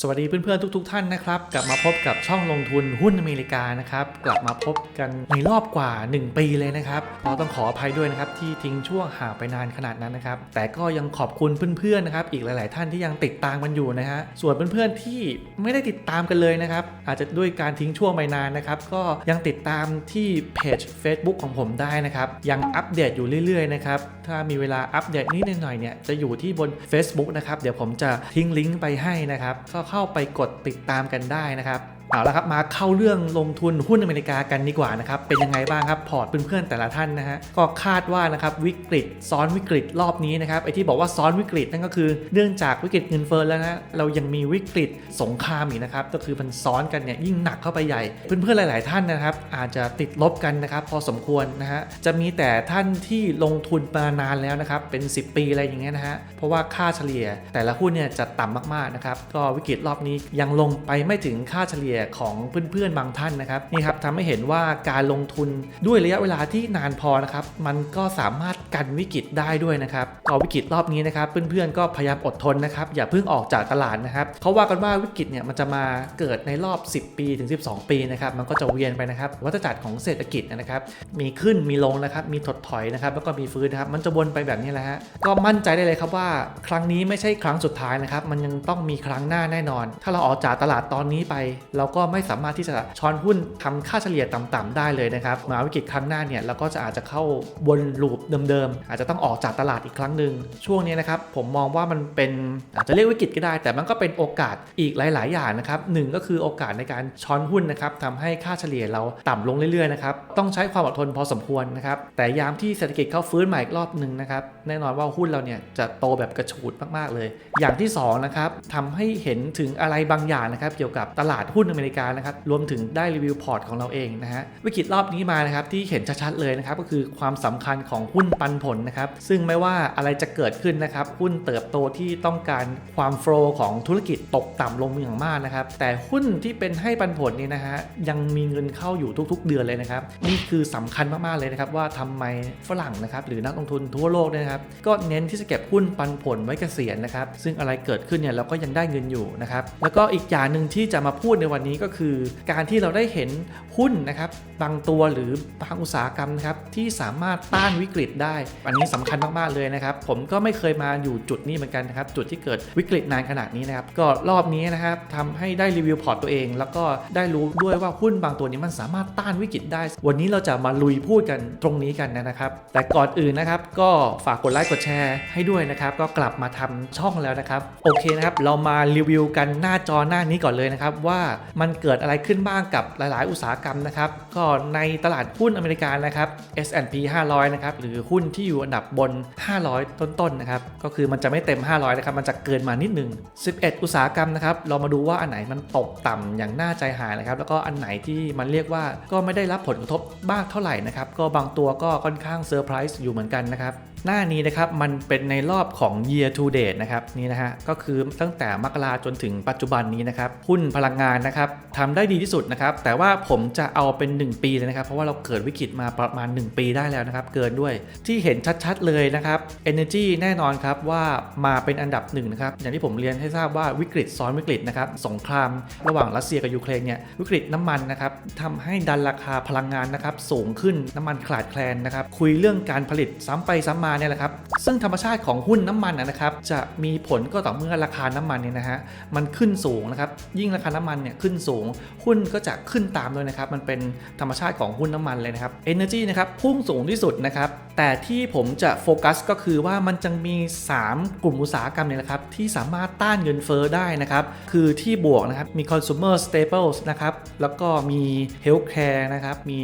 สวัสดีเพื่อนๆทุกๆท่านนะครับ กลับมาพบกับช่องลงทุนหุ้นอเมริกานะครับ กลับมาพบกันในรอบกว่า 1 ปีเลยนะครับเราต้องขออภัยด้วยนะครับที่ทิ้งช่วงห่างไปนานขนาดนั้นนะครับ แต่ก็ยังขอบคุณเพื่อนๆนะครับอีกหลาย ๆ ท่านที่ยังติดตามกันอยู่นะฮะส่วนเพื่อนๆที่ไม่ได้ติดตามกันเลยนะครับ อาจจะด้วยการทิ้งช่วงไปนานนะครับก็ยังติดตามที่เพจ Facebook ของผมได้นะครับยังอัปเดตอยู่เรื่อยๆนะครับถ้ามีเวลาอัปเดตนิดหน่อยเนี่ยจะอยู่ที่บน Facebook นะครับเดี๋ยวผมจะทิ้งลิงก์ไปให้นะครับก็เข้าไปกดติดตามกันได้นะครับ เอาละครับมาเข้าเรื่องลงทุนหุ้นอเมริกากันดีกว่านะครับเป็นยังไงบ้างครับพอร์ตเพื่อนๆแต่ละท่านนะฮะก็คาดว่านะครับวิกฤตซ้อนวิกฤตรอบนี้นะครับไอที่บอกว่าซ้อนวิกฤตนั่นก็คือเนื่องจากวิกฤตเงินเฟ้อแล้วนะเรายังมีวิกฤตสงครามอีกนะครับก็คือมันซ้อนกันเนี่ยยิ่งหนักเข้าไปใหญ่ เพื่อนๆหลาย ๆ ท่านนะครับ อาจจะติดลบกันนะครับพอสมควรนะฮะจะมีแต่ท่านที่ลงทุนมานานแล้วนะครับเป็น 10 ปีอะไรอย่างเงี้ยนะฮะเพราะว่าค่าเฉลี่ยแต่ละหุ้นเนี่ยจะต่ำมากๆนะครับก็วิกฤตรอบนี้ยังลงไปไม่ถึงค่าเฉลี่ยของเพื่อนๆบางท่านนะครับนี่ครับทำให้เห็นว่าการลงทุนด้วยระยะเวลาที่นานพอนะครับมันก็สามารถกันวิกฤตได้ด้วยนะครับก็วิกฤตรอบนี้นะครับเพื่อนๆก็พยายามอดทนนะครับอย่าเพิ่งออกจากตลาดนะครับเขาว่ากันว่าวิกฤตเนี่ยมันจะมาเกิดในรอบ 10 ปีถึง 12 ปีนะครับมันก็จะเวียนไปนะครับวัฏจักรของเศรษฐกิจนะครับมีขึ้นมีลงนะครับมีถดถอยนะครับแล้วก็มีฟื้นนะครับมันจะวนไปแบบนี้แหละฮะก็มั่นใจได้เลยครับว่า ครั้งนี้ไม่ใช่ครั้งสุดท้ายนะครับมันยังต้องมีครั้งหน้าแน่นอน ถ้าเราออกจากตลาดตอนนี้ไป เราก็ไม่สามารถที่จะช้อนหุ้นทำค่าเฉลี่ยต่ำๆได้เลยนะครับมาวิกฤตครั้งหน้าเนี่ยเราก็จะอาจจะเข้าวนลูปเดิมๆ อาจจะต้องออกจากตลาดอีกครั้งหนึ่งช่วงนี้นะครับผมมองว่ามันเป็นอาจจะเรียกวิกฤตก็ได้ แต่มันก็เป็นโอกาสอีกหลาย ๆ อย่างนะครับหนึ่งก็คือโอกาสในการช้อนหุ้นนะครับทำให้ค่าเฉลี่ยเราต่ำลงเรื่อยๆนะครับต้องใช้ความอดทนพอสมควรนะครับแต่ยามที่เศรษฐกิจเข้าฟื้นใหม่อีกรอบหนึ่งนะครับแน่นอนว่าหุ้นเราเนี่ยจะโตแบบกระฉูดมากๆเลย อย่างที่สองนะครับทำให้เห็นถึงอะไรบางอย่างนะครับเกี่ยวกับตลาดหุ้นอเมริกานะครับรวมถึงได้รีวิวพอร์ตของเราเองนะฮะวิกฤตรอบนี้มานะครับที่เห็นชัดๆเลยนะครับก็คือความสำคัญของหุ้นปันผลนะครับซึ่งไม่ว่าอะไรจะเกิดขึ้นนะครับหุ้นเติบโตที่ต้องการความโฟลว์ของธุรกิจตกต่ำลงอย่างมากนะครับแต่หุ้นที่เป็นให้ปันผลนี่นะฮะยังมีเงินเข้าอยู่ทุก ๆ เดือนเลยนะครับนี่คือสำคัญมากๆเลยนะครับว่าทำไมฝรั่งนะครับหรือนักลงทุนทั่วโลกเนี่ยนะครับก็เน้นที่จะเก็บหุ้นปันผลไว้เกษียณนะครับซึ่งอะไรเกิดขึ้นเนี่ยเราก็ยังได้เงินอยู่นะครับแล้วก็อีกอย่างหนึ่งที่จะมาพูดในวันนี้ก็คือ การที่เราได้เห็นหุ้นนะครับบางตัวหรือบางอุตสาหกรรมครับที่สามารถต้านวิกฤตได้ อันนี้สำคัญมากๆเลยนะครับ ผมก็ไม่เคยมาอยู่จุดนี้เหมือนกันนะครับ จุดที่เกิดวิกฤตนานขนาดนี้นะครับ ก็รอบนี้นะครับทำให้ได้รีวิวพอร์ตตัวเอง แล้วก็ได้รู้ด้วยว่าหุ้นบางตัวนี้มันสามารถต้านวิกฤตได้ วันนี้เราจะมาลุยพูดกันตรงนี้กันนะครับ แต่ก่อนอื่นนะครับ ก็ฝากกดไลค์กดแชร์ให้ด้วยนะครับ ก็กลับมาทำช่องแล้วนะครับ โอเคนะครับ เรามารีวิวกันหน้าจอหน้านี้ก่อนเลยนะครับว่ามันเกิดอะไรขึ้นบ้างกับหลาย ๆ อุตสาหกรรมนะครับ ก็ในตลาดหุ้นอเมริกานะครับ S&P 500 นะครับ หรือหุ้นที่อยู่อันดับบน 500 ต้น ๆ นะครับ ก็คือมันจะไม่เต็ม 500 นะครับ มันจะเกินมานิดนึง 11 อุตสาหกรรมนะครับ เรามาดูว่าอันไหนมันตกต่ำอย่างน่าใจหายนะครับ แล้วก็อันไหนที่มันเรียกว่าก็ไม่ได้รับผลกระทบบ้างเท่าไหร่นะครับ ก็บางตัวก็ค่อนข้างเซอร์ไพรส์อยู่เหมือนกันนะครับ หน้านี้นะครับมันเป็นในรอบของ year to date นะครับนี่นะฮะก็คือตั้งแต่มกราจนถึงปัจจุบันนี้นะครับหุ้นพลังงานนะครับทำได้ดีที่สุดนะครับแต่ว่าผมจะเอาเป็น 1 ปีเลยนะครับ เพราะว่าเราเกิดวิกฤตมาประมาณ 1 ปีได้แล้วนะครับเกินด้วยที่เห็นชัดๆเลยนะครับ Energy แน่นอนครับว่ามาเป็นอันดับหนึ่งนะครับอย่างที่ผมเรียนให้ทราบว่าวิกฤตซ้อนวิกฤตนะครับสงคราม ระหว่างรัสเซียกับยูเครนเนี่ยวิกฤตน้ำมันนะครับทำให้ดันราคาพลังงานนะครับสูงขึ้นน้ำมันขาดแคลนนะครับคุยเรื่องการผลิตซ้ำไปซ้ำมาเนี่ยแหละครับ ซึ่งธรรมชาติของหุ้นน้ำมันนะครับ จะมีผลก็ต่อเมื่อราคาน้ำมันเนี่ยนะฮะ มันขึ้นสูงนะครับ ยิ่งราคาน้ำมันเนี่ยขึ้นสูง หุ้นก็จะขึ้นตามด้วยนะครับ มันเป็นธรรมชาติของหุ้นน้ำมันเลยนะครับ Energy นะครับพุ่งสูงที่สุดนะครับ แต่ที่ผมจะโฟกัสก็คือว่ามันจะมี 3 กลุ่มอุตสาหกรรมเนี่ยนะครับที่สามารถต้านเงินเฟ้อได้นะครับ คือที่บวกนะครับ มี consumer staples นะครับ แล้วก็มี healthcare นะครับ มี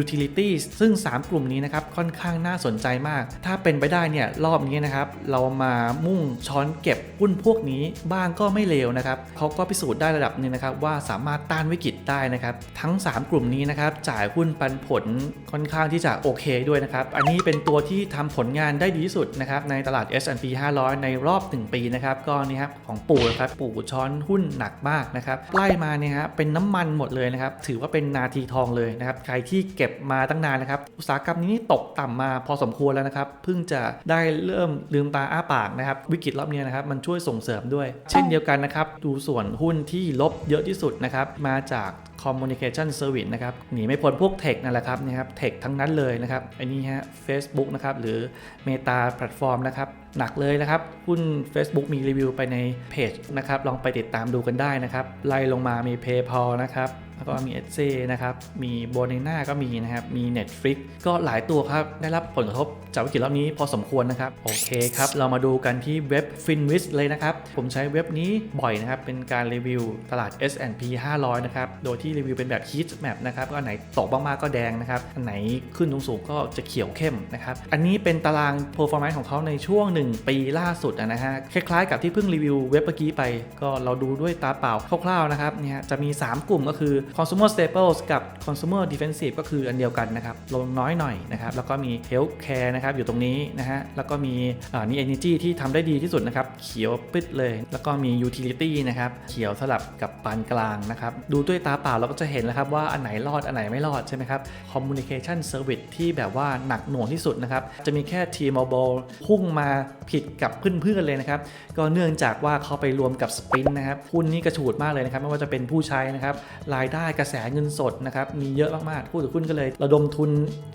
utilities ซึ่ง 3 กลุ่มนี้นะครับ ค่อนข้างน่าสนใจมาก ถ้าเป็นไปได้เนี่ย รอบนี้นะครับ เรามามุ่งช้อนเก็บหุ้นพวกนี้บ้างก็ไม่เลวนะครับเขาก็พิสูจน์ได้ระดับนึงนะครับว่าสามารถต้านวิกฤตได้นะครับ ทั้ง 3 กลุ่มนี้นะครับจ่ายหุ้นปันผลค่อนข้างที่จะโอเคด้วยนะครับ อันนี้เป็นเป็นตัวที่ทำผลงานได้ดีที่สุดนะครับในตลาด S&P 500 ในรอบ 1 ปีนะครับก็นี่ครับของปู่นะครับปู่ช้อนหุ้นหนักมากนะครับไล่มาเนี่ยฮะเป็นน้ำมันหมดเลยนะครับถือว่าเป็นนาทีทองเลยนะครับใครที่เก็บมาตั้งนานนะครับอุตสาหกรรมนี้ตกต่ำมาพอสมควรแล้วนะครับเพิ่งจะได้เริ่มลืมตาอ้าปากนะครับวิกฤตรอบนี้นะครับมันช่วยส่งเสริมด้วย เช่นเดียวกันนะครับดูส่วนหุ้นที่ลบเยอะที่สุดนะครับมาจาก Communication Service นะครับหนีไม่พ้นพวกเทคนั่นแหละครับนี่ครับเทคทั้งนั้นเลยนะครับอันนี้ฮะ Facebook นะครับหรือ Meta Platform นะครับหนักเลยนะครับหุ้น Facebook มีรีวิวไปในเพจนะครับลองไปติดตามดูกันได้นะครับไล่ลงมามี PayPal นะครับ แล้วก็มี e d s e นะครับ มี b o n a ก็มีนะครับ มี Netflix ก็หลายตัวครับ ได้รับผลกระทบจากวิกฤตรอบนี้พอสมควรนะครับ โอเคครับ เรามาดูกันที่เว็บ Finwis เลยนะครับ ผมใช้เว็บนี้บ่อยนะครับ เป็นการรีวิวตลาด S&P 500 นะครับ โดยที่รีวิวเป็นแบบ heat map นะครับ ก็ไหนตกมากๆก็แดงนะครับ อันไหนขึ้นสูงๆก็จะเขียวเข้มนะครับ อันนี้เป็นตาราง performance ของเขาในช่วง 1 ปีล่าสุดนะฮะ คล้ายๆกับที่เพิ่งรีวิวเว็บเมื่อกี้ไป ก็เราดูด้วยตาเปล่าคร่าวๆนะครับ เนี่ยจะมี 3 กลุ่มก็คือ consumer staples กับ consumer defensive ก็คืออันเดียวกันนะครับ ลงน้อยหน่อยนะครับ แล้วก็มี healthcare นะครับ อยู่ตรงนี้นะฮะ แล้วก็มีอ่านี่ energy ที่ทำได้ดีที่สุดนะครับ เขียวปิดเลย แล้วก็มี utility นะครับ เขียวสลับกับปานกลางนะครับ ดูด้วยตาเปล่าเราก็จะเห็นแล้วครับว่าอันไหนรอด อันไหนไม่รอดใช่ไหมครับ communication service ที่แบบว่าหนักหน่วงที่สุดนะครับ จะมีแค่ T-Mobile พุ่งมาผิดกับเพื่อนๆเลยนะครับ ก็เนื่องจากว่าเขาไปรวมกับสปินนะครับหุ้นนี่กระฉูดมากเลยนะครับ ไม่ว่าจะเป็นผู้ใช้นะครับ รายได้กระแสเงินสดนะครับมีเยอะมากๆผู้ถือหุ้นก็เลยระดมทุน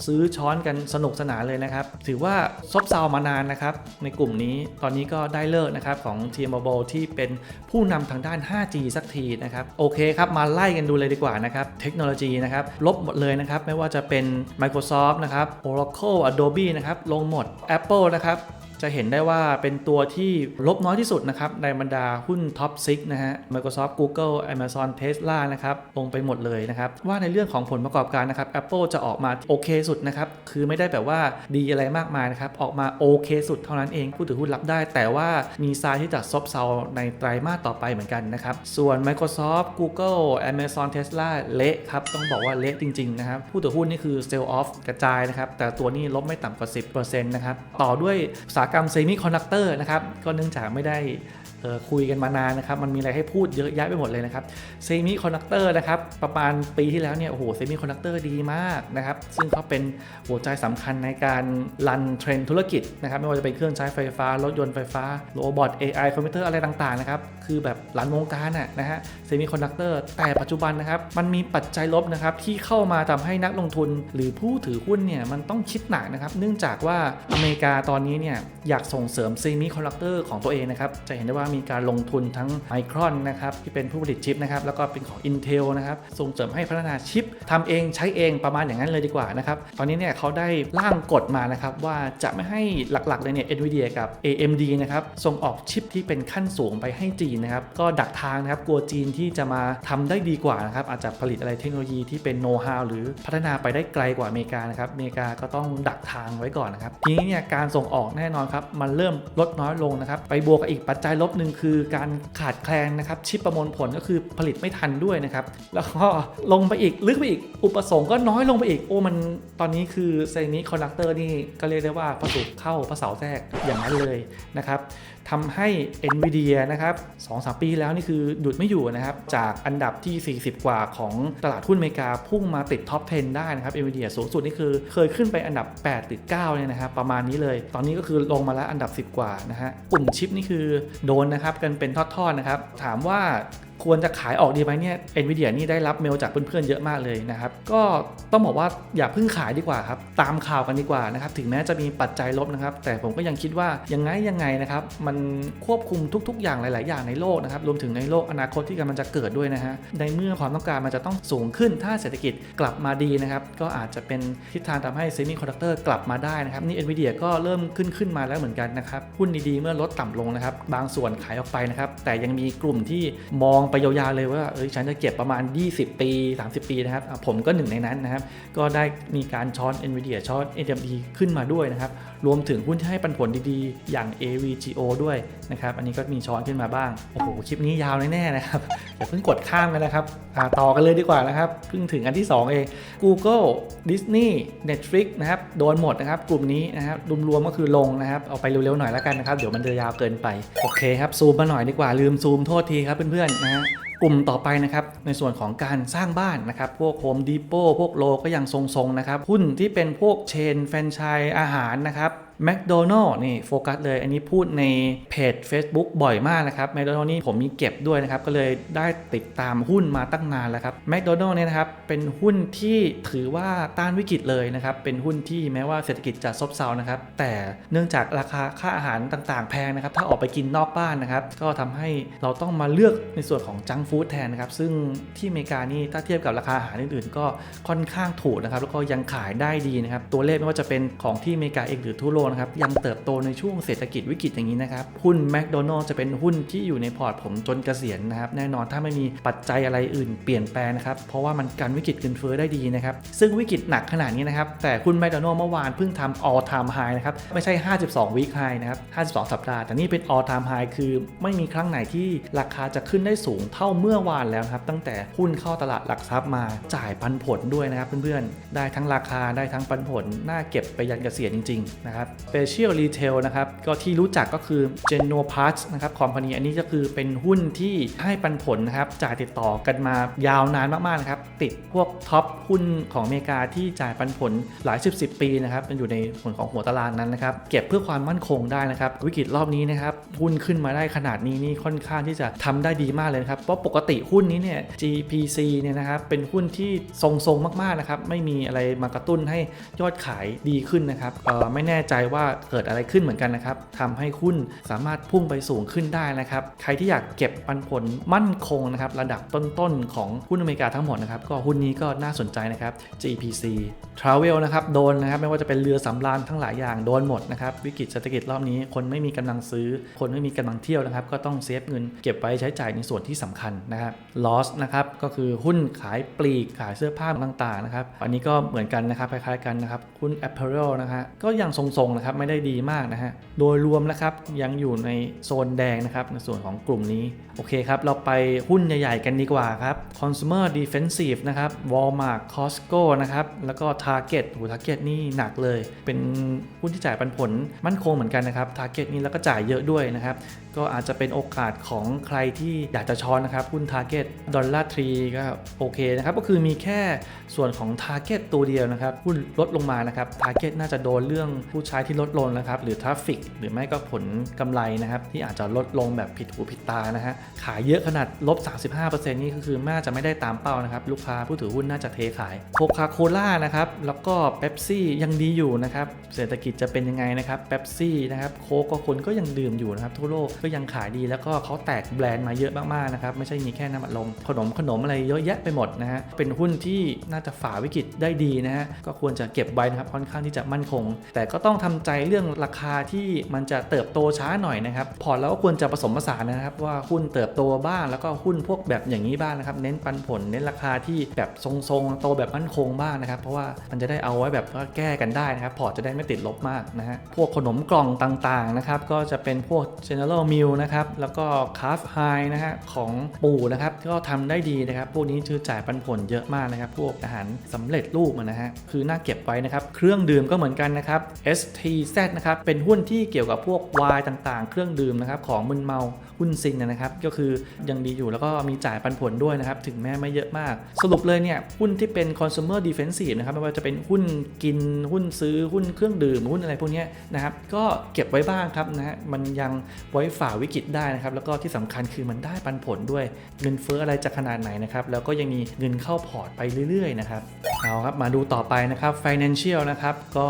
ซื้อช้อนกันสนุกสนานเลยนะครับ ถือว่าซบเซามานานนะครับ ในกลุ่มนี้ตอนนี้ก็ได้เลิกนะครับของ T-Mobile ที่เป็นผู้นำทางด้าน 5G สักทีนะครับโอเคครับ มาไล่กันดูเลยดีกว่านะครับเทคโนโลยีนะครับลบหมดเลยนะครับ ไม่ว่าจะเป็น Microsoft นะครับ Oracle Adobe นะครับลงหมด Apple นะครับ จะเห็นได้ว่าเป็นตัวที่ลบน้อยที่สุดนะครับ ในบรรดาหุ้นท็อป6นะฮะ Microsoft Google Amazon Tesla นะครับ ลงไปหมดเลยนะครับ ว่าในเรื่องของผลประกอบการนะครับ Apple จะออกมาโอเคสุดนะครับ คือไม่ได้แบบว่าดีอะไรมากมายนะครับ ออกมาโอเคสุดเท่านั้นเองผู้ถือหุ้นรับได้ แต่ว่ามีทรายที่จะซบเซาในไตรมาสต่อไปเหมือนกันนะครับ ส่วน Microsoft Google Amazon Tesla เละครับ ต้องบอกว่าเละจริงๆนะครับ ผู้ถือหุ้นนี่คือ sell off กระจายนะครับ แต่ตัวนี้ลบไม่ต่ำกว่า 10%นะครับ ต่อด้วยอุตสาหกรรมเซมิคอนดักเตอร์นะครับก็เนื่องจากไม่ได้ คุยกันมานานนะครับ มันมีอะไรให้พูดเยอะแยะไปหมดเลยนะครับเซมิคอนดักเตอร์นะครับ ประมาณปีที่แล้วเนี่ย โอ้โหเซมิคอนดักเตอร์ดีมากนะครับ ซึ่งเขาเป็นหัวใจสำคัญในการรันเทรนธุรกิจนะครับ ไม่ว่าจะเป็นเครื่องใช้ไฟฟ้า รถยนต์ไฟฟ้า โรบอท AI คอมพิวเตอร์อะไรต่างๆนะครับ คือแบบรันวงการน่ะนะฮะเซมิคอนดักเตอร์แต่ปัจจุบันนะครับ มันมีปัจจัยลบนะครับที่เข้ามาทำให้นักลงทุน หรือผู้ถือหุ้นเนี่ยมันต้องคิดหนักนะครับ เนื่องจากว่าอเมริกาตอนนี้เนี่ยอยากส่งเสริมเซมิคอนดักเตอร์ของตัวเองนะครับจะเห็นได้ว่ามีการลงทุนทั้งไมครอนนะครับที่เป็นผู้ผลิตชิปนะครับแล้วก็เป็นของ Intel นะครับส่งเสริมให้พัฒนาชิปทำเองใช้เองประมาณอย่างนั้นเลยดีกว่านะครับตอนนี้เนี่ยเขาได้ร่างกฎมานะครับว่าจะไม่ให้หลักๆเลยเนี่ย NVIDIA กับ AMD นะครับส่งออกชิปที่เป็นขั้นสูงไปให้จีนนะครับก็ดักทางนะครับกลัวจีนที่จะมาทำได้ดีกว่านะครับอาจจะผลิตอะไรเทคโนโลยีที่เป็นโน้ตฮาวหรือพัฒนาไปได้ไกลกว่าอเมริกานะครับอเมริกาก็ต้องดักทางไว้ก่อนนะครับทีนี้เนี่ยการส่งออกแน่นอนครับมันเริ่มลดน้อยลงนะครับไปบวกกับอีกปัจจัยลบหนึ่งคือการขาดแคลนนะครับชิปประมวลผลก็คือผลิตไม่ทันด้วยนะครับแล้วก็ลงไปอีกลึกไปอีกอุปสงค์ก็น้อยลงไปอีกโอ้มันตอนนี้คือเซมิคอนดักเตอร์นี่ก็เรียกได้ว่าประสุเข้าพระเสาแทรกอย่างนั้นเลยนะครับทำให้ NVIDIA นะครับ2-3 ปีแล้วนี่คือหยุดไม่อยู่นะครับ จากอันดับที่ 40 กว่าของตลาดหุ้นอเมริกา พุ่งมาติดท็อป 10 ได้นะครับ NVIDIA สูงสุดนี่คือเคยขึ้นไปอันดับ 8 ติด 9 เนี่ยนะครับ ประมาณนี้เลย ตอนนี้ก็คือลงมาแล้วอันดับ 10 กว่านะฮะ กลุ่มชิปนี่คือโดนนะครับ กันเป็นทอดๆนะครับ ถามว่า ควรจะขายออกดีไหมเนี่ย NVIDIA นี่ได้รับเมลจากเพื่อนๆเยอะมากเลยนะครับ ก็ต้องบอกว่าอย่าเพิ่งขายดีกว่าครับ ตามข่าวกันดีกว่านะครับ ถึงแม้จะมีปัจจัยลบนะครับ แต่ผมก็ยังคิดว่ายังไงยังไงนะครับ มันควบคุมทุกๆ อย่างหลาย ๆ อย่างในโลกนะครับ รวมถึงในโลกอนาคตที่กำลังจะเกิดด้วยนะฮะ ในเมื่อความต้องการมันจะต้องสูงขึ้น ถ้าเศรษฐกิจกลับมาดีนะครับ ก็อาจจะเป็นทิศทางทำให้เซมิคอนดักเตอร์กลับมาได้นะครับ นี่ NVIDIA ก็เริ่มขึ้นขึ้นมาแล้วเหมือนกันนะครับ หุ้นดีๆ เมื่อลดต่ำลงนะครับ บางส่วนขายออกไปนะครับ แต่ยังมีกลุ่มที่มองไปไปยาวๆเลยว่าเอ้ยฉันจะเก็บประมาณ 20 ปี 30 ปีนะครับ ผมก็หนึ่งในนั้นนะครับ ก็ได้มีการช้อน NVIDIA ช้อน AMD ขึ้นมาด้วยนะครับ รวมถึงหุ้นที่ให้ปันผลดีๆ อย่าง AVGO ด้วยนะครับ อันนี้ก็มีช้อนขึ้นมาบ้าง โอ้โห คลิปนี้ยาวแน่ๆนะครับอย่าเพิ่งกดข้ามกันนะครับต่อกันเลยดีกว่านะครับ เพิ่งถึงอันที่ 2 เอง Google Disney Netflix นะครับ โดนหมดนะครับ กลุ่มนี้นะครับ รวมๆก็คือลงนะครับ เอาไปเร็วๆหน่อยแล้วกันนะครับ เดี๋ยวมันจะยาวเกินไป โอเคครับ ซูมมาหน่อยดีกว่า ลืมซูมโทษทีครับเพื่อนๆนะฮะกลุ่มต่อไปนะครับในส่วนของการสร้างบ้านนะครับพวกโฮมดีโป้พวกโลก็ยังทรงๆนะครับหุ้นที่เป็นพวกเชนแฟรนไชส์อาหารนะครับ แม d โดนัล s นี่โฟกัสเลย อันนี้พูดในเพจ Facebook บ่อยมากนะครับแม d โดนัล s นี่ผมมีเก็บด้วยนะครับ ก็เลยได้ติดตามหุ้นมาตั้งนานแล้วครับแม d โดนัล s เนี่ยนะครับ เป็นหุ้นที่ถือว่าต้านวิกฤตเลยนะครับ เป็นหุ้นที่แม้ว่าเศรษฐกิจจะซบเซานะครับ แต่เนื่องจากราคาค่าอาหารต่างๆ แพงนะครับ ถ้าออกไปกินนอกบ้านนะครับ ก็ทำให้เราต้องมาเลือกในส่วนของจังฟู้ดแทนนะครับ ซึ่งที่อเมริกานี่ถ้าเทียบกับราคาอาหารอื่นๆ ก็ค่อนข้างถูกนะครับ แล้วก็ยังขายได้ดีนะครับ ตัวเลขไม่ว่าจะเป็นของที่อเมริกาเองหรือทั่วโลกนะครับยังเติบโตในช่วงเศรษฐกิจวิกฤตอย่างนี้นะครับหุ้นแม d โดนัล s จะเป็นหุ้นที่อยู่ในพอร์ตผมจนเกษียณนะครับแน่นอนถ้าไม่มีปัจจัยอะไรอื่นเปลี่ยนแปลงนะครับเพราะว่ามันกันวิกฤตเงินเฟ้อได้ดีนะครับซึ่งวิกฤตหนักขนาดนี้นะครับแต่หุ้นแม d โดนัล s เมื่อวานเพิ่งทำ all time high นะครับไม่ใช่ 52 week high นะครับ52 สัปดาห์แต่นี่เป็น all time high คือ ไม่มีครั้งไหนที่ราคาจะขึ้นได้สูงเท่าเมื่อวานแล้วครับตั้งแต่หุ้นเข้าตลาดหลักทรัพย์มาจ่ายปันผลด้วยนะครับเพื่อนๆได้ทั้งราคาได้ทั้งปันผลน่าเก็บไปยันเกษียณจริงๆนะครับ Special Retail นะครับก็ที่รู้จักก็คือ Geno Parts นะครับคอมพานีอันนี้ก็คือเป็นหุ้นที่ให้ปันผลนะครับจ่ายติดต่อกันมายาวนานมากๆนะครับติดพวกท็อปหุ้นของอเมริกาที่จ่ายปันผลหลายสิบสิบปีนะครับมันอยู่ในผลของหัวตารางนั้นนะครับเก็บเพื่อความมั่นคงได้นะครับวิกฤตรอบนี้นะครับหุ้นขึ้นมาได้ขนาดนี้นี่ค่อนข้างที่จะทำได้ดีมากเลยนะครับเพราะปกติหุ้นนี้เนี่ย GPC เนี่ยนะครับเป็นหุ้นที่ทรงๆมากๆนะครับไม่มีอะไรมากระตุ้นให้ยอดขายดีขึ้นนะครับไม่แน่ใจว่าเกิดอะไรขึ้นเหมือนกันนะครับทำให้หุ้นสามารถพุ่งไปสูงขึ้นได้นะครับ ใครที่อยากเก็บปันผลมั่นคงนะครับ ระดับต้นๆของหุ้นอเมริกาทั้งหมดนะครับ ก็หุ้นนี้ก็น่าสนใจนะครับ GPC Travel นะครับ โดนนะครับ ไม่ว่าจะเป็นเรือสำราญทั้งหลายอย่างโดนหมดนะครับ วิกฤตเศรษฐกิจรอบนี้ คนไม่มีกำลังซื้อ คนไม่มีกำลังเที่ยวนะครับ ก็ต้องเซฟเงินเก็บไว้ใช้จ่ายในส่วนที่สำคัญนะครับ Loss นะครับ ก็คือหุ้นขายปลีกขายเสื้อผ้าต่างๆนะครับ อันนี้ก็เหมือนกันนะครับ คล้ายๆกันนะครับ หุ้น Apparel นะฮะ ก็ยังทรงๆนะครับไม่ได้ดีมากนะฮะโดยรวมนะครับยังอยู่ในโซนแดงนะครับในส่วนของกลุ่มนี้โอเคครับเราไปหุ้นใหญ่ๆกันดีกว่าครับ Consumer Defensive นะครับ Walmart Costco นะครับแล้วก็ Target โอ้ Target นี่หนักเลย เป็นหุ้นที่จ่ายปันผลมั่นคงเหมือนกันนะครับ Target นี่แล้วก็จ่ายเยอะด้วยนะครับ ก็อาจจะเป็นโอกาสของใครที่อยากจะช้อนนะครับหุ้น Target ดอลลาร์ทรีก็โอเคนะครับ ก็คือมีแค่ส่วนของ Target ตัวเดียวนะครับหุ้นลดลงมานะครับ Target น่าจะโดนเรื่องผู้ใช้ที่ลดลงนะครับ หรือทราฟฟิกหรือไม่ก็ผลกำไรนะครับ ที่อาจจะลดลงแบบผิดหูผิดตานะฮะขายเยอะขนาดลบ 35%นี่ก็คือน่าจะไม่ได้ตามเป้านะครับ ลูกค้าผู้ถือหุ้นน่าจะเทขายโคคาโคล่านะครับแล้วก็เบปซี่ยังดีอยู่นะครับเศรษฐกิจจะเป็นยังไงนะครับเบปซี่นะครับโคกก็คนก็ยังดื่มอยู่นะครับทั่วโลกก็ยังขายดีแล้วก็เขาแตกแบรนด์มาเยอะมากๆนะครับไม่ใช่มีแค่น้ำอัดลมขนมขนมอะไรเยอะแยะไปหมดนะฮะเป็นหุ้นที่น่าจะฝ่าวิกฤตได้ดีนะฮะก็ควรจะเก็บไว้นะครับค่อนข้างที่จะมั่นคง แต่ก็ต้องทำใจเรื่องราคาที่มันจะเติบโตช้าหน่อยนะครับพอร์ตเราก็ควรจะผสมผสานนะครับว่าหุ้นเติบโตบ้างแล้วก็หุ้นพวกแบบอย่างนี้บ้างนะครับเน้นปันผลเน้นราคาที่แบบทรงๆโตแบบมั่นคงบ้างนะครับ เพราะว่ามันจะได้เอาไว้แบบว่าแก้กันได้นะครับพอร์ตจะได้ไม่ติดลบมากนะฮะพวกขนมกล่องต่างๆนะครับก็จะเป็นพวก General Mills นะครับ แล้วก็คาฟไฮนะฮะของปู่นะครับก็ทำได้ดีนะครับ พวกนี้คือจ่ายปันผลเยอะมากนะครับ พวกอาหารสำเร็จรูปนะฮะคือน่าเก็บไว้นะครับ เครื่องดื่มก็เหมือนกันนะครับ STZ นะครับเป็นหุ้นที่เกี่ยวกับพวกไวน์ต่างๆ เครื่องดื่มนะครับของมึนเมาหุ้นซินนะครับ ก็คือยังดีอยู่แล้วก็มีจ่ายปันผลด้วยนะครับ ถึงแม้ไม่เยอะมาก สรุปเลยเนี่ย หุ้นที่เป็น consumer defensive นะครับ ไม่ว่าจะเป็นหุ้นกินหุ้นซื้อหุ้นเครื่องดื่ม หุ้นอะไรพวกนี้นะครับ ก็เก็บไว้บ้างครับนะฮะมันยังไว้ฝ่าวิกฤตได้นะครับ แล้วก็ที่สำคัญคือมันได้ปันผลด้วยเงินเฟ้ออะไรจะขนาดไหนนะครับแล้วก็ยังมีเงินเข้าพอร์ตไปเรื่อยๆนะครับเอาครับมาดูต่อไปนะครับ financial นะครับก็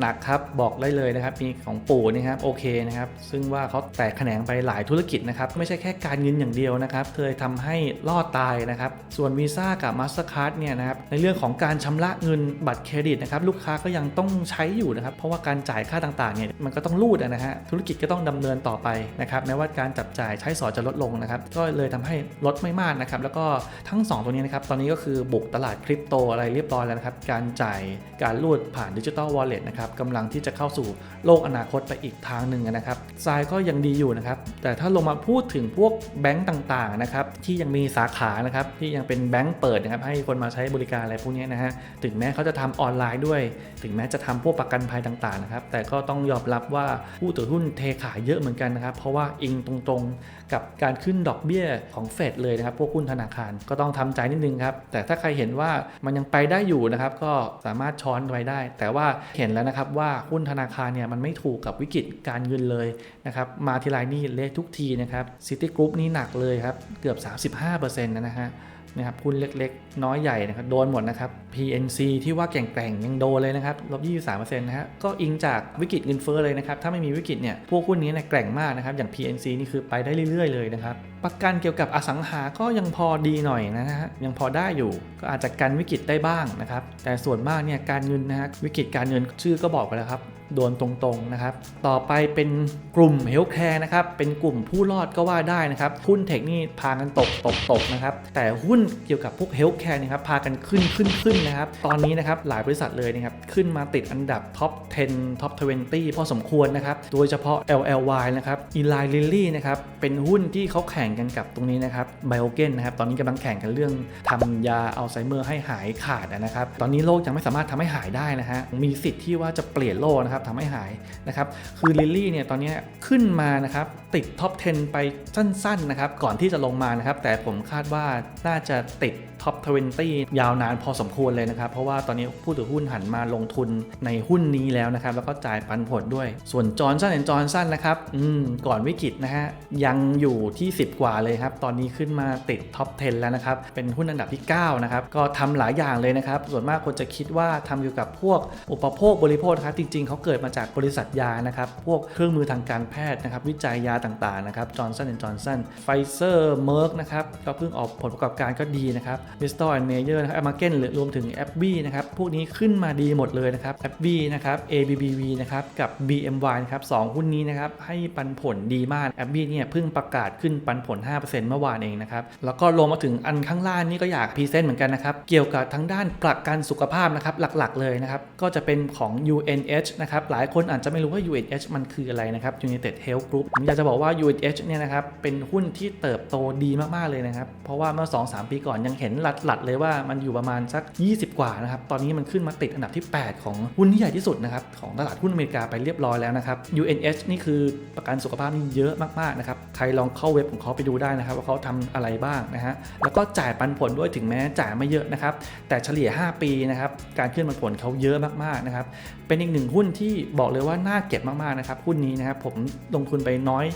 หนักครับบอกได้เลยนะครับมีของปู่นะครับโอเคนะครับซึ่งว่าเขาแตกแขนงไปหลายธุรกิจนะครับไม่ใช่แค่การเงินอย่างเดียวนะครับเคยทำให้รอดตายนะครับส่วนวีซ่ากับ Mastercard เนี่ยนะครับในเรื่องของการชำระเงินบัตรเครดิตนะครับลูกค้าก็ยังต้องใช้อยู่นะครับเพราะว่าการจ่ายค่าต่างๆเนี่ยมันก็ต้องรูดนะฮะธุรกิจก็ต้องดำเนินต่อไปนะครับแม้ว่าการจับจ่ายใช้สอยจะลดลงนะครับก็เลยทำให้ลดไม่มากนะครับแล้วก็ทั้ง 2 ตัวนี้นะครับตอนนี้ก็คือบุกตลาดคริปโตอะไรเรียบร้อยแล้วนะครับการจ่ายการรูดผ่านดิจิ t a ลวอลเล็ตนะครับกำลังที่จะเข้าสู่โลกอนาคตไปอีกทางหนึ่งนะครับทรายก็ยังดีอยู่นะครับแต่ถ้าลงมาพูดถึงพวกแบงก์ต่างๆนะครับที่ยังมีสาขานะครับที่ยังเป็นแบงก์เปิดนะครับให้คนมาใช้บริการอะไรพวกนี้นะฮะถึงแม้เขาจะทำออนไลน์ด้วย ถึงแม้จะทำพวกประกันภัยต่างๆนะครับแต่ก็ต้องยอมรับว่าผู้ถือหุ้นเทขายเยอะเหมือนกันนะครับเพราะว่าอิงตรงๆกับการขึ้นดอกเบี้ยของเฟดเลยนะครับพวกหุ้นธนาคารก็ต้องทำใจนิดนึงครับแต่ถ้าใครเห็นว่ามันยังไปได้อยู่นะครับก็สามารถช้อนไว้ได้ แต่ว่าเห็นแล้วนะครับว่าหุ้นธนาคารเนี่ยมันไม่ถูกกับวิกฤตการเงินเลยนะครับมาทีไรนี่เละทุกทีนะครับซิตี้กรุ๊ปนี่หนักเลยครับ เกือบ 35%นะฮะนะครับหุ้นเล็กๆ น้อยใหญ่นะครับโดนหมดนะครับ PNC ที่ว่าแก่งๆ ยังโดนเลยนะครับลบ23%นะฮะก็อิงจากวิกฤตเงินเฟ้อเลยนะครับ ถ้าไม่มีวิกฤตเนี่ย พวกหุ้นนี้เนี่ยแกร่งมากนะครับ อย่าง PNC นี่คือไปได้เรื่อยๆ เลยนะครับ ประกันเกี่ยวกับอสังหาก็ยังพอดีหน่อยนะฮะยังพอได้อยู่ก็อาจจะกันวิกฤตได้บ้างนะครับแต่ส่วนมากเนี่ยการเงินนะฮะวิกฤตการเงินชื่อก็บอกไปแล้วครับโดนตรงๆนะครับ ต่อไปเป็นกลุ่มเฮลท์แคร์นะครับ เป็นกลุ่มผู้รอดก็ว่าได้นะครับ หุ้นเทคนี่พากันตกตกตกนะครับ แต่หุ้นเกี่ยวกับพวกเฮลท์แคร์นะครับ พากันขึ้นขึ้นขึ้นนะครับ ตอนนี้นะครับหลายบริษัทเลยนะครับ ขึ้นมาติดอันดับท็อป 10 ท็อป 20 พอสมควรนะครับ โดยเฉพาะ LLY นะครับ Eli Lilly นะครับ เป็นหุ้นที่เขาแข่งกันกับตรงนี้นะครับไบโอเกนะครับตอนนี้กำลังแข่งกันเรื่องทำยาอัลไซเมอร์ให้หายขาดนะครับตอนนี้โรคยังไม่สามารถทำให้หายได้นะฮะมีสิทธิ์ที่ว่าจะเปลี่ยนโรคนะครับทำให้หายนะครับคือลิลลี่เนี่ยตอนนี้ขึ้นมานะครับติดท็อป 10 ไปสั้นๆนะครับก่อนที่จะลงมานะครับแต่ผมคาดว่าน่าจะติด ท็อป 20 ยาวนานพอสมควรเลยนะครับ เพราะว่าตอนนี้ผู้ถือหุ้นหันมาลงทุนในหุ้นนี้แล้วนะครับ แล้วก็จ่ายปันผลด้วย ส่วนจอร์นสันแอนจอร์นสันนะครับอืมก่อนวิกฤตนะฮะ ยังอยู่ที่ 10 กว่าเลยครับ ตอนนี้ขึ้นมาติดท็อป 10 แล้วนะครับ เป็นหุ้นอันดับที่ 9 นะครับ ก็ทำหลายอย่างเลยนะครับ ส่วนมากคนจะคิดว่าทำเกี่ยวกับพวกอุปโภคบริโภคครับจริง ๆเขาเกิดมาจากบริษัทยานะครับ พวกเครื่องมือทางการแพทย์นะครับ วิจัยยาต่างๆนะครับจอร์นสันแอนจอร์นสันไฟเซอร์เมอร์กนะครับก็เพิ่งออกผลประกอบการก็ดีนะครับมิสตอร์แอนเมเยอร์นะครับแอมาเกนหรือรวมถึงแอปบี้นะครับ พวกนี้ขึ้นมาดีหมดเลยนะครับแอปบี้นะครับ ABBV นะครับ กับ BMY นะครับสองหุ้นนี้นะครับ ให้ปันผลดีมากแอปบี้เนี่ยเพิ่งประกาศขึ้นปันผล 5%เมื่อวานเองนะครับ แล้วก็ลงมาถึงอันข้างล่างนี่ก็อยากพรีเซนต์เหมือนกันนะครับ เกี่ยวกับทั้งด้านประกันสุขภาพนะครับ หลักๆ เลยนะครับ ก็จะเป็นของ UNH นะครับ หลายคนอาจจะไม่รู้ว่า UNH มันคืออะไรนะครับ United Health Group ผมอยากจะบอกว่า UNH เนี่ยนะครับ เป็นหุ้นที่เติบโตดีมากๆเลยนะครับ เพราะว่าเมื่อ 2-3 ปีก่อนยังเห็นหลัดๆเลยว่ามันอยู่ประมาณสัก 20 กว่านะครับ ตอนนี้มันขึ้นมาติดอันดับที่ 8 ของหุ้นที่ใหญ่ที่สุดนะครับของตลาดหุ้นอเมริกาไปเรียบร้อยแล้วนะครับ UNH นี่คือประกันสุขภาพนี่เยอะมากๆนะครับ ใครลองเข้าเว็บของเขาไปดูได้นะครับ ว่าเขาทำอะไรบ้างนะฮะ แล้วก็จ่ายปันผลด้วยถึงแม้จ่ายไม่เยอะนะครับ แต่เฉลี่ย 5 ปีนะครับ การขึ้นปันผลเขาเยอะมากๆนะครับ เป็นอีกหนึ่งหุ้นที่บอกเลยว่าน่าเก็บมากๆนะครับ หุ้นนี้นะครับผมลงทุนไปน้อย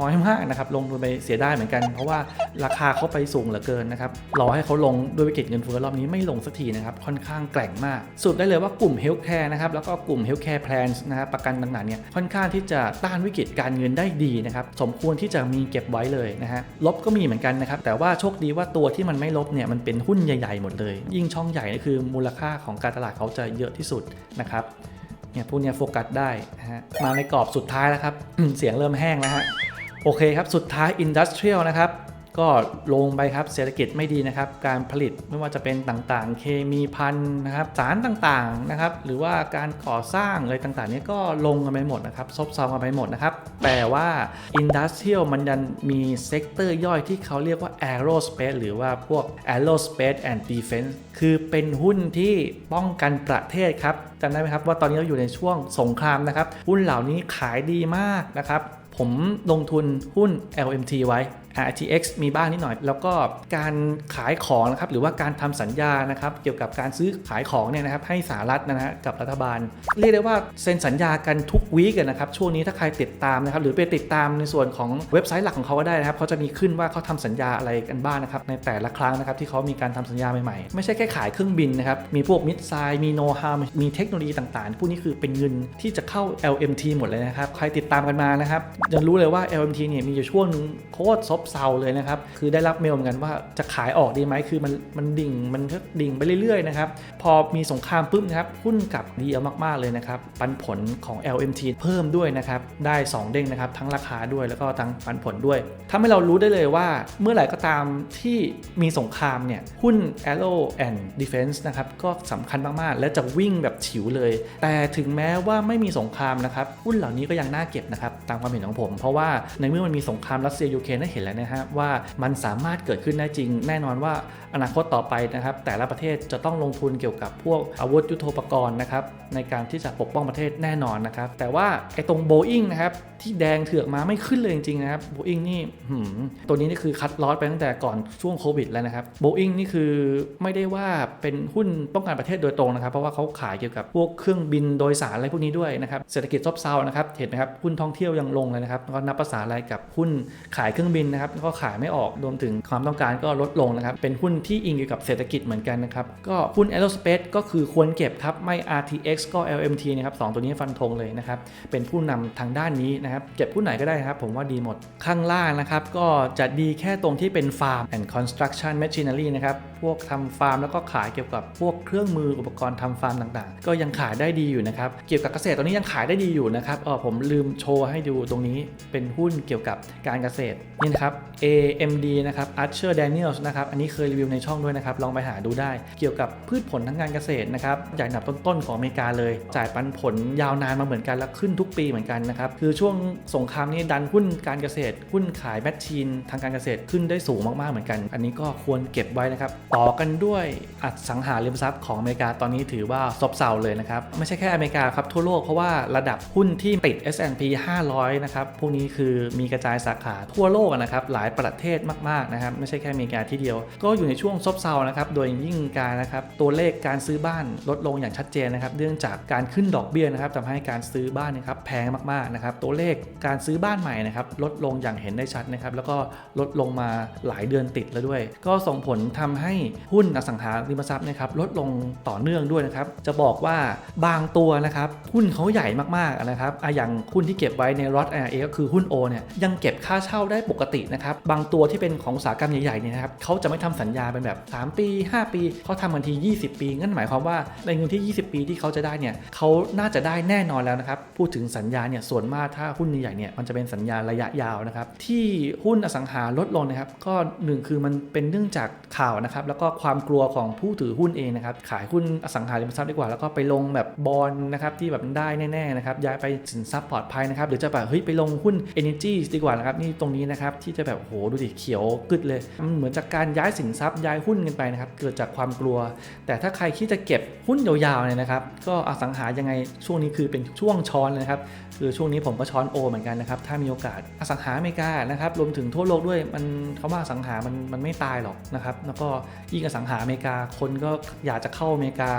น้อยมากนะครับลงทุนไปเสียได้เหมือนกัน เพราะว่าราคาเขาไปสูงเหลือเกินนะครับรอให้เขาลงด้วยวิกฤตเงินเฟ้อรอบนี้ไม่ลงสักทีนะครับค่อนข้างแกร่งมากสุดได้เลยว่ากลุ่มเฮลท์แคร์นะครับแล้วก็กลุ่มเฮลท์แคร์แพลนนะครับประกันต่างๆเนี่ยค่อนข้างที่จะต้านวิกฤตการเงินได้ดีนะครับสมควรที่จะมีเก็บไว้เลยนะฮะลบก็มีเหมือนกันนะครับแต่ว่าโชคดีว่าตัวที่มันไม่ลบเนี่ยมันเป็นหุ้นใหญ่ๆหมดเลย ยิ่งช่องใหญ่นี่คือมูลค่าของการตลาดเขาจะเยอะที่สุดนะครับเนี่ยพวกเนี้ยโฟกัสได้นะฮะมาในกรอบสุดท้ายแล้วครับเสียงเริ่มแห้งแล้วฮะ โอเคครับ สุดท้าย Industrial นะครับ ก็ลงไปครับเศรษฐกิจไม่ดีนะครับ การผลิตไม่ว่าจะเป็นต่างๆ เคมีพันนะครับ สารต่างๆนะครับ หรือว่าการก่อสร้างอะไรต่างๆนี้ก็ลงกันไปหมดนะครับ ซบเซากันไปหมดนะครับ แต่ว่า Industrial มันยันมีเซกเตอร์ย่อยที่เขาเรียกว่า Aerospace หรือว่าพวก Aerospace and Defense คือเป็นหุ้นที่ป้องกันประเทศครับจำได้ไหมครับว่าตอนนี้เราอยู่ในช่วงสงครามนะครับ หุ้นเหล่านี้ขายดีมากนะครับ ผมลงทุนหุ้น LMT ไว้ RTX มีบ้างนิดหน่อย แล้วก็การขายของนะครับหรือว่าการทำสัญญานะครับเกี่ยวกับการซื้อขายของเนี่ยนะครับให้สหรัฐนะฮะกับรัฐบาล เรียกได้ว่าเซ็นสัญญากันทุกวีคนะครับช่วงนี้ถ้าใครติดตามนะครับหรือไปติดตามในส่วนของเว็บไซต์หลักของเขาก็ได้นะครับเขาจะมีขึ้นว่าเขาทำสัญญาอะไรกันบ้างนะครับในแต่ละครั้งนะครับที่เขามีการทำสัญญาใหม่ๆ ไม่ใช่แค่ขายเครื่องบินนะครับมีพวกมิดไซด์มีโนฮาวมีเทคโนโลยีต่างๆพวกนี้คือเป็นเงินที่จะเข้า LMT หมดเลยนะครับใครติดตามกันมานะครับจะรู้เลยว่า LMT เนี่ยมีอยู่ช่วงนึงโคตรซบเซาเลยนะครับ คือได้รับเมลเหมือนกันว่าจะขายออกดีไหมคือมันมันดิ่งมันก็ดิ่งไปเรื่อยๆนะครับ พอมีสงครามปุ๊บนะครับหุ้นกลับดีเอามากๆเลยนะครับ ปันผลของ LMT เพิ่มด้วยนะครับ ได้ 2 เด้งนะครับ ทั้งราคาด้วยแล้วก็ทั้งปันผลด้วยทำให้เรารู้ได้เลยว่าเมื่อไหร่ก็ตามที่มีสงครามเนี่ยหุ้น Aero and Defense นะครับก็สำคัญมากๆ และจะวิ่งแบบฉิวเลย แต่ถึงแม้ว่าไม่มีสงครามนะครับหุ้นเหล่านี้ก็ยังน่าเก็บนะครับตามความเห็นของผม เพราะว่าในเมื่อมันมีสงครามรัสเซียยูเครนได้เห็นแล้วนะฮะว่ามันสามารถเกิดขึ้นได้จริง แน่นอนว่าอนาคตต่อไปนะครับ แต่ละประเทศจะต้องลงทุนเกี่ยวกับพวกอาวุธยุโทโธปกรณ์นะครับในการที่จะปกป้องประเทศแน่นอนนะครับ แต่ว่าไอ้ตรงโบอิงนะครับที่แดงเถือกมาไม่ขึ้นเลยจริงๆนะครับโบอิงนี่ตัวนี้นี่คือคัดลอสไปตั้งแต่ก่อนช่วงโควิดแล้วนะครับโบอิงนี่คือไม่ได้ว่าเป็นหุ้นป้องกันประเทศโดยตรงนะครับ เพราะว่าเขาขายเกี่ยวกับพวกเครื่องบินโดยสารอะไรพวกนี้ด้วยนะครับเศรษฐกิจซบเซานะครับเห็นไหมครับหุ้นท่องเที่ยวยังลงเลยนะครับก็นับภาษาอะไรกับหุ้นขายเครื่องบินนะครับก็ขายไม่ออกรวมถึงความต้องการก็ลดลงนะครับ เป็นหุ้นที่อิงเกี่ยวกับเศรษฐกิจเหมือนกันนะครับ ก็หุ้น aerospace ก็คือควรเก็บครับ ไม่ RTX ก็ LMT นะครับสองตัวนี้ฟันธงเลยนะครับ เป็นผู้นำทางด้านนี้นะครับ เก็บหุ้นไหนก็ได้ครับ ผมว่าดีหมดข้างล่างนะครับ ก็จะดีแค่ตรงที่เป็น farm and construction machinery นะครับ พวกทำฟาร์มแล้วก็ขายเกี่ยวกับพวกเครื่องมืออุปกรณ์ทำฟาร์มต่างๆ ก็ยังขายได้ดีอยู่นะครับเกี่ยวกับเกษตรตอนนี้ยังขายได้ดีอยู่นะครับเออผมลืมโชว์ให้ดูตรงนี้เป็นหุ้นเกี่ยวกับการเกษตรนี่นะครับ AMD นะครับ Archer Daniels นะครับอันนี้เคยรีวิวในช่องด้วยนะครับลองไปหาดูได้ เกี่ยวกับพืชผลทางการเกษตรนะครับใหญ่อันดับต้นๆของอเมริกาเลย จ่ายปันผลยาวนานมาเหมือนกันแล้วขึ้นทุกปีเหมือนกันนะครับคือช่วงสงครามนี้ดันหุ้นการเกษตรหุ้นขายแมชชีนทางการเกษตรขึ้นได้สูงมากๆเหมือนกัน อันนี้ก็ควรเก็บไว้นะครับต่อกันด้วยอสังหาริมทรัพย์ของอเมริกาตอนนี้ถือว่าซบเซาเลยนะครับ ไม่ใช่แค่อเมริกาครับทั่วโลกเพราะว่าระดับหุ้นที่ติด S&P 500 นะครับ พวกนี้คือมีกระจายสาขาทั่วโลกนะครับ หลายประเทศมาก ๆ นะครับ ไม่ใช่แค่อเมริกาที่เดียว ก็อยู่ในช่วงซบเซานะครับ โดยยิ่งการนะครับ ตัวเลขการซื้อบ้านลดลงอย่างชัดเจนนะครับ เนื่องจากการขึ้นดอกเบี้ยนะครับทำให้การซื้อบ้านนะครับแพงมาก ๆ นะครับ ตัวเลขการซื้อบ้านใหม่นะครับลดลงอย่างเห็นได้ชัดนะครับ แล้วก็ลดลงมาหลายเดือนติดแล้วด้วย ก็ส่งผลทำให้หุ้นอสังหาริมทรัพย์นะครับลดลงต่อเนื่องด้วยนะครับ จะบอกว่าบางตัวนะครับหุ้นเขาใหญ่มากๆนะครับอย่างหุ้นที่เก็บไว้ในรอต RA ก็คือหุ้น O เนี่ยยังเก็บค่าเช่าได้ปกตินะครับ บางตัวที่เป็นของอุตสาหกรรมใหญ่ๆเนี่ยนะครับเขาจะไม่ทำสัญญาเป็นแบบ 3 ปี 5 ปีเขาทำกันที 20 ปีงั้นหมายความว่าในเงินที่ 20 ปีที่เขาจะได้เนี่ยเขาน่าจะได้แน่นอนแล้วนะครับพูดถึงสัญญาเนี่ยส่วนมากถ้าหุ้นใหญ่เนี่ยมันจะเป็นสัญญาระยะยาวนะครับที่หุ้นอสังหาลดลงนะครับก็หนึ่งคือมันเป็นเนื่องจากข่าวนะครับแล้วก็ความกลัวของผู้ถือหุ้นเองนะครับขายหุ้นอสังหาริมทรัพย์ดีกว่าแล้วก็ไปลงแบบบอลนะครับที่แบบได้แน่ๆนะครับย้ายไปสินทรัพย์ปลอดภัยนะครับหรือจะแบบเฮ้ยไปลงหุ้น Energy ดีกว่านะครับนี่ตรงนี้นะครับที่จะแบบโหดูดิเขียวกึดเลยมันเหมือนจากการย้ายสินทรัพย์ย้ายหุ้นกันไปนะครับเกิดจากความกลัว แต่ถ้าใครคิดจะเก็บหุ้นยาวๆเนี่ยนะครับก็อสังหายังไงช่วงนี้คือเป็นช่วงช้อนเลยนะครับ คือช่วงนี้ผมก็ช้อนโอเหมือนกันนะครับ ถ้ามีโอกาสอสังหาอเมริกานะครับ รวมถึงทั่วโลกด้วย มันเขาว่าอสังหา มันมันไม่ตายหรอกนะครับ แล้วก็ยิ่งอสังหาอเมริกา คนก็อยากจะเข้าอเมริกา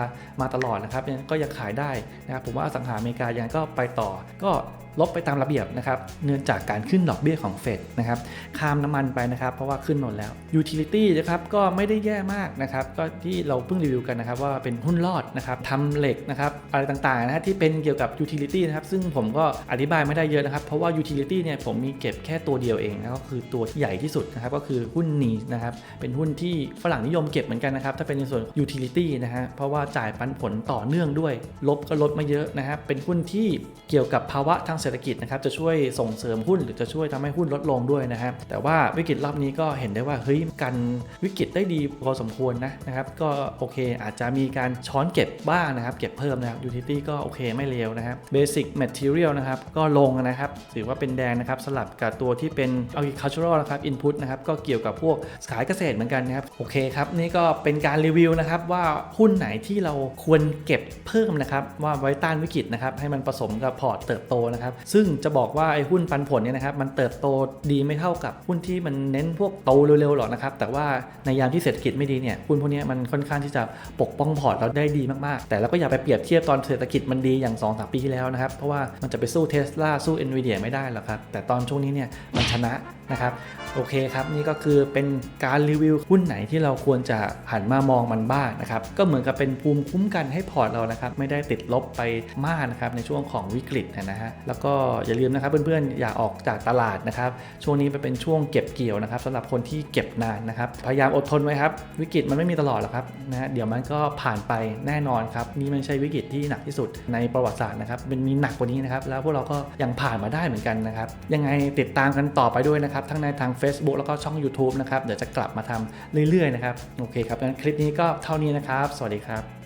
มาตลอดนะครับ ก็ยังขายได้นะครับ ผมว่าอสังหาอเมริกายังก็ไปต่อ ก็ลบไปตามระเบียบนะครับ เนื่องจากการขึ้นดอกเบี้ยของเฟดนะครับข้ามน้ำมันไปนะครับ เพราะว่าขึ้นหมดแล้ว Utility นะครับก็ไม่ได้แย่มากนะครับ ก็ที่เราเพิ่งรีวิวกันนะครับ ว่าเป็นหุ้นรอดนะครับทำเหล็กนะครับอะไรต่างๆนะฮะที่เป็นเกี่ยวกับ Utility นะครับซึ่งผมก็อธิบายไม่ได้เยอะนะครับ เพราะว่า Utility เนี่ยผมมีเก็บแค่ตัวเดียวเองนะก็คือตัวที่ใหญ่ที่สุดนะครับก็คือหุ้นนีนะครับเป็นหุ้นที่ฝรั่งนิยมเก็บเหมือนกันนะครับถ้าเป็นในส่วน Utility นะฮะเพราะว่าจ่ายปันผลต่อเนื่องด้วย ลบก็ลดมาเยอะนะครับเป็นหุ้นที่เกี่ยวกับภาวะทางเศรษฐกิจนะครับจะช่วยส่งเสริมหุ้นหรือจะช่วยทำให้หุ้นลดลงด้วยนะครับแต่ว่าวิกฤตรอบนี้ก็เห็นได้ว่าเฮ้ยกันวิกฤตได้ดีพอสมควรนะนะครับก็โอเคอาจจะมีการช้อนเก็บบ้างนะครับ เก็บเพิ่มนะครับ utility ก็โอเคไม่เลวนะครับ basic material นะครับก็ลงนะครับถือว่าเป็นแดงนะครับสลับกับตัวที่เป็น agricultural นะครับ input นะครับก็เกี่ยวกับพวกขายเกษตรเหมือนกันนะครับโอเคครับนี่ก็เป็นการรีวิวนะครับว่าหุ้นไหนที่เราควรเก็บเพิ่มนะครับว่าไว้ต้านวิกฤตนะครับให้มันผสมกับพอร์ตเติบโตนะครับนะครับซึ่งจะบอกว่าไอ้หุ้นปันผลเนี่ยนะครับมันเติบโตดีไม่เท่ากับหุ้นที่มันเน้นพวกโตเร็วๆหรอกนะครับแต่ว่าในยามที่เศรษฐกิจไม่ดีเนี่ยหุ้นพวกเนี้ยมันค่อนข้างที่จะปกป้องพอร์ตเราได้ดีมากๆ แต่เราก็อย่าไปเปรียบเทียบตอนเศรษฐกิจมันดีอย่าง2อสปีที่แล้วนะครับเพราะว่ามันจะไปสู้เทสลาสู้ n v i d i a ไม่ได้หรอกครับแต่ตอนช่วงนี้เนี่ยมันชนะนะครับโอเคครับนี่ก็คือเป็นการรีวิวหุ้นไหนที่เราควรจะหันมามองมันบ้างนะครับก็เหมือนกับเป็นภูมิคุ้มกันให้พอร์ตเรานะครับไม่ได้ติดลบไปมากนะครับในช่วงของวิกฤตนะฮะแล้วก็อย่าลืมนะครับเพื่อนๆอย่าออกจากตลาดนะครับ ช่วงนี้มันเป็นช่วงเก็บเกี่ยวนะครับสำหรับคนที่เก็บนานนะครับ พยายามอดทนไว้ครับวิกฤตมันไม่มีตลอดหรอกครับนะเดี๋ยวมันก็ผ่านไปแน่นอนครับนี่ไม่ใช่วิกฤตที่หนักที่สุดในประวัติศาสตร์นะครับมันมีหนักกว่านี้นะครับแล้วพวกเราก็ยังผ่านมาได้เหมือนกันนะครับยังไงติดตามกันต่อไปด้วยนะครับทั้งในทาง Facebook แล้วก็ช่อง YouTube นะครับเดี๋ยวจะกลับมาทำเรื่อยๆนะครับโอเคครับงั้นคลิปนี้ก็เท่านี้นะครับ สวัสดีครับ